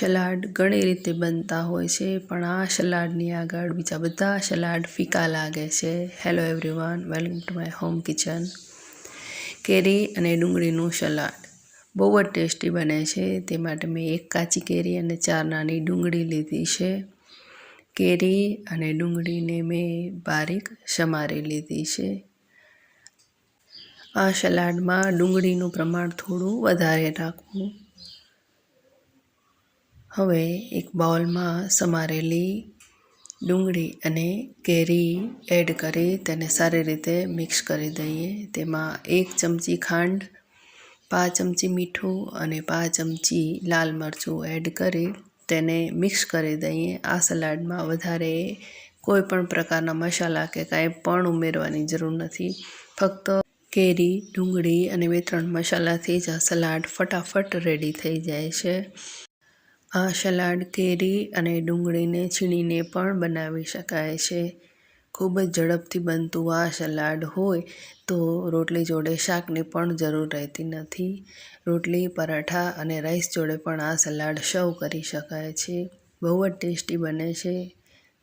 Salad ઘણી રીતે બનતા હોય છે, પણ આ સલાડની આગળ બીજા બધા સલાડ ફીકા લાગે છે. Hello everyone welcome to my home kitchen કેરી અને ડુંગળીનું સલાડ બહુ જ ટેસ્ટી બને છે. તે માટે મેં એક કાચી કેરી અને ચાર નાની ડુંગળી લીધી છે. કેરી અને ડુંગળીને મેં બારીક સમારી લીધી છે. આ સલાડમાં ડુંગળીનું પ્રમાણ થોડું વધારે રાખવું. હવે એક બાઉલમાં સમારેલી ડુંગળી અને કેરી એડ કરી તેને સારી રીતે મિક્સ કરી દઈએ. તેમાં એક ચમચી ખાંડ, પાંચ ચમચી મીઠું અને પાંચ ચમચી લાલ મરચું એડ કરી તેને મિક્સ કરી દઈએ. આ સલાડમાં વધારે કોઈ પણ પ્રકારના મસાલા કે કાંઈ પણ ઉમેરવાની જરૂર નથી. ફક્ત કેરી, ડુંગળી અને બે ત્રણ મસાલાથી જ આ સલાડ ફટાફટ રેડી થઈ જાય છે. આ સલાડ કેરી અને ડુંગળીને છીણીને પણ બનાવી શકાય છે. ખૂબ જ ઝડપથી બનતું આ સલાડ હોય તો રોટલી જોડે શાકની પણ જરૂર રહેતી નથી. રોટલી, પરાઠા અને રાઈસ જોડે પણ આ સલાડ સર્વ કરી શકાય છે. બહુ જ ટેસ્ટી બને છે.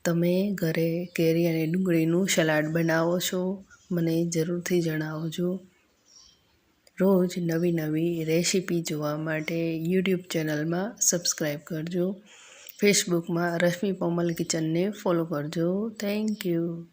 તમે ઘરે કેરી અને ડુંગળીનું સલાડ બનાવો છો? મને જરૂરથી જણાવજો. રોજ નવી નવી રેસીપી જોવા માટે યુટ્યુબ ચેનલમાં સબસ્ક્રાઈબ કરજો. ફેસબુકમાં રશ્મિ પોમલ કિચનને ફોલો કરજો. Thank you.